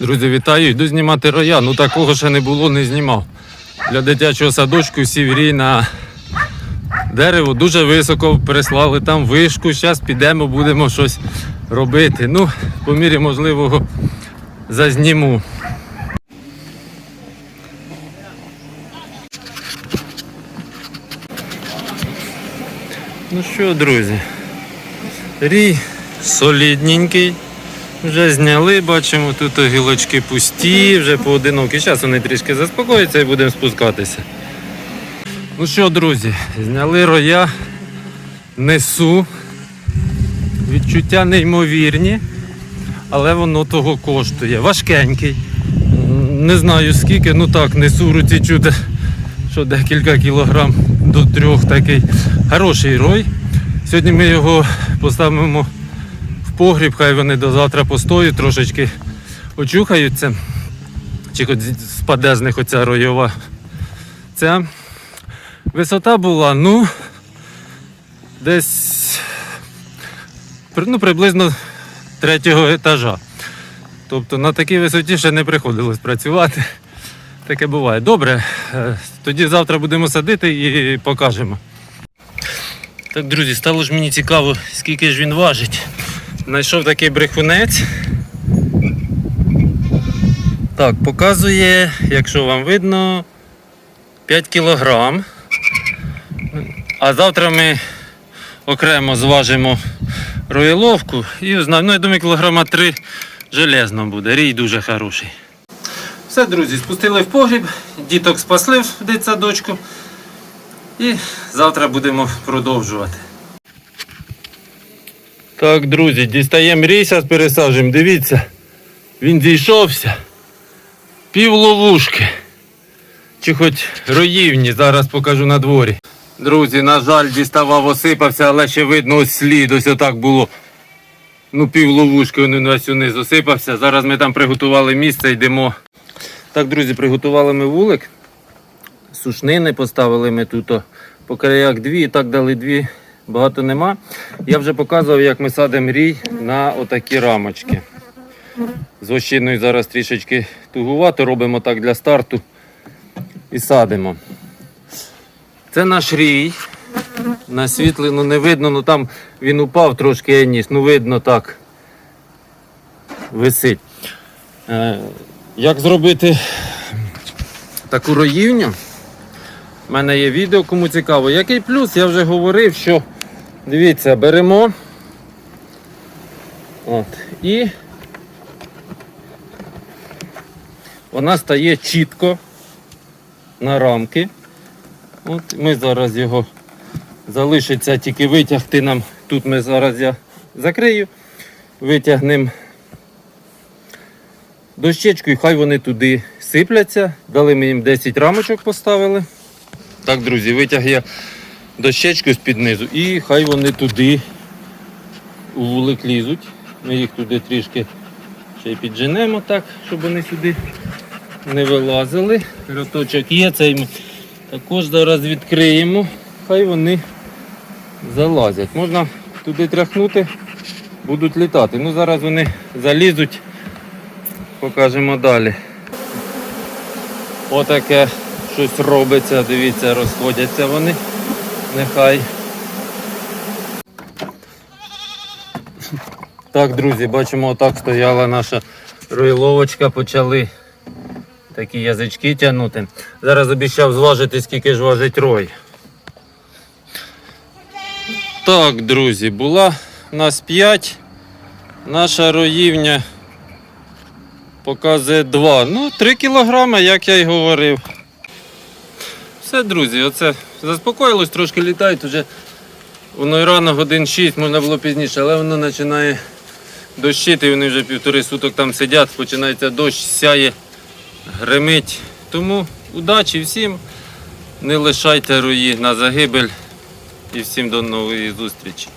Друзі, вітаю! Йду знімати роя. Ну такого ще не було, не знімав. Для дитячого садочку сів рій на дерево. Дуже високо прислали там вишку. Зараз підемо, будемо щось робити. Ну, по мірі можливого зазніму. Ну що, друзі, рій солідненький. Вже зняли, бачимо, тут гілочки пусті, вже поодинокі. Зараз вони трішки заспокояться і будемо спускатися. Ну що, друзі, зняли роя, несу. Відчуття неймовірні, але воно того коштує. Важкенький. Не знаю скільки, ну так, несу руці чути, що декілька кілограм до трьох такий. Хороший рой. Сьогодні ми його поставимо погріб, хай вони до завтра постоють, трошечки очухаються. Чи хоч спаде з них оця ройова. Ця висота була, ну, десь ну, приблизно третього етажа. Тобто на такій висоті ще не приходилось працювати. Таке буває. Добре, е, тоді завтра будемо садити і покажемо. Так, друзі, стало ж мені цікаво, скільки ж він важить. Знайшов такий брехунець. Так, показує, якщо вам видно, 5 кілограм. А завтра ми окремо зважимо роєловку і узнаємо, ну я думаю, кілограма 3 железно буде. Рій дуже хороший. Все, друзі, спустили в погріб, діток спасли в дитсадочку. І завтра будемо продовжувати. Так, друзі, дістаємо рій, зараз пересаджуємо. Дивіться, він зійшовся. Пів ловушки. Чи хоч роївні, зараз покажу на дворі. Друзі, на жаль, діставав, осипався, але ще видно ось слід, ось отак було. Ну, пів ловушки він весь униз осипався. Зараз ми там приготували місце, йдемо. Так, друзі, приготували ми вулик. Сушнини поставили ми тут по краях дві, і так дали дві, багато нема. Я вже показував, як ми садимо рій на отакі рамочки. З ощиною зараз трішечки тугувато, робимо так для старту і садимо. Це наш рій. На світлину не видно, ну там він упав трошки я ніс, ну видно так. Висить. Е, як зробити таку роївню? У мене є відео, кому цікаво. Який плюс? Я вже говорив, що дивіться, беремо. От, і вона стає чітко на рамки. От ми зараз його залишиться тільки витягти нам. Тут ми зараз я закрию, витягнемо дощечку і хай вони туди сипляться. Дали ми їм 10 рамочок поставили. Так, друзі, витяг я дощечку з-під низу і хай вони туди у вулик лізуть. Ми їх туди трішки ще й підженемо так, щоб вони сюди не вилазили. Льоточок є, цей ми також зараз відкриємо, хай вони залазять. Можна туди тряхнути, будуть літати. Ну зараз вони залізуть, покажемо далі. Отаке щось робиться, дивіться, розходяться вони. Нехай. Так, друзі, бачимо, отак стояла наша ройловочка, почали такі язички тягнути. Зараз обіцяв зважити, скільки ж важить рой. Так, друзі, була нас 5. Наша роївня показує 2. Ну, 3 кілограми, як я й говорив. Все, друзі, оце заспокоїлось, трошки літають вже. Воно і рано годин 6, можна було пізніше, але воно починає дощити, вони вже півтори суток там сидять, починається дощ, сяє, гримить. Тому удачі всім, не лишайте руї на загибель і всім до нової зустрічі.